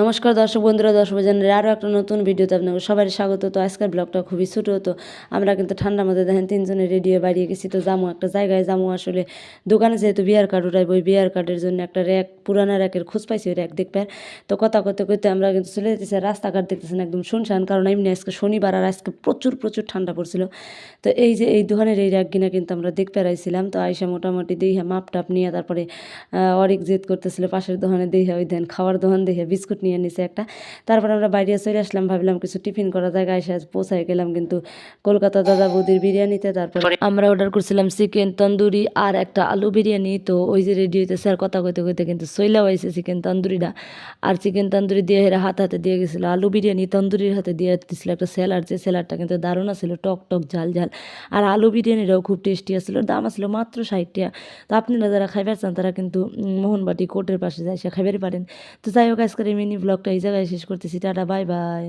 নমস্কার দর্শক বন্ধুরা, দর্শক জানের আরও একটা নতুন ভিডিওতে আপনাকে সবাই স্বাগত। তো আজকের ব্লগটা খুবই ছোটো হতো আমরা কিন্তু ঠান্ডার মধ্যে দেখেন তিনজনে রেডিও বাড়িয়ে গেছি। তো জামু একটা জায়গায় জামু আসলে দোকানে যেহেতু বিয়ার কার্ড উঠাইবো, ওই বিয়ার কার্ডের জন্য একটা র্যাক পুরানা র্যাকের খোঁজ পাইছি ওই র্যাক দেখবে তো কথা করতে করতে আমরা কিন্তু চলে যেতেছি রাস্তাঘাট দেখতেছেন একদম শুনশান, কারণ এমনি আজকে শনিবার আর আজকে প্রচুর প্রচুর ঠান্ডা পড়ছিল। তো এই যে এই দোকানের এই র্যাক কিনা কিন্তু আমরা দেখতে পাইছিলাম। তো আইসা মোটামুটি দিয়ে মাপ টাপ নিয়ে তারপরে অরিক জেদ করতেছিল, পাশের দোকানে দিয়ে ওই দেন খাওয়ার দোকান দেখে বিস্কুট নিয়ে নিছে একটা। তারপর আমরা বাইরে চলে আসলাম, ভাবলাম কিছু টিফিন করা জায়গায় এসে পৌঁছায় গেলাম কিন্তু কলকাতা দাদা বৌদির বিরিয়ানিতে তারপর আমরা অর্ডার করছিলাম চিকেন তন্দুরি আর একটা আলু বিরিয়ানি। তো ওই যে রেডি হইতে স্যার কথা কইতে কইতে কিন্তু সইলাও আইছে চিকেন তন্দুরিটা। আর চিকেন তন্দুরি দিয়ে হেরা হাত হাতে দিয়ে গেছিল, আলু বিরিয়ানি তন্দুরির হাতে দিয়ে দিছিল একটা স্যালাড। যে স্যালাডটা কিন্তু দারুণ ছিল টক টক ঝাল ঝাল। আর আলু বিরিয়ানিটাও খুব টেস্টি আসছিল দাম আসলো মাত্র ষাট টাকা। তো আপনারা যারা খাইবার চান তারা কিন্তু মোহনবাটি কোর্টের পাশে যাই সে খাইবার পারেন। তো যাই হোক, আজকের এই মিনি ব্লগটা এই জায়গায় শেষ করতেছি। Tata bye bye.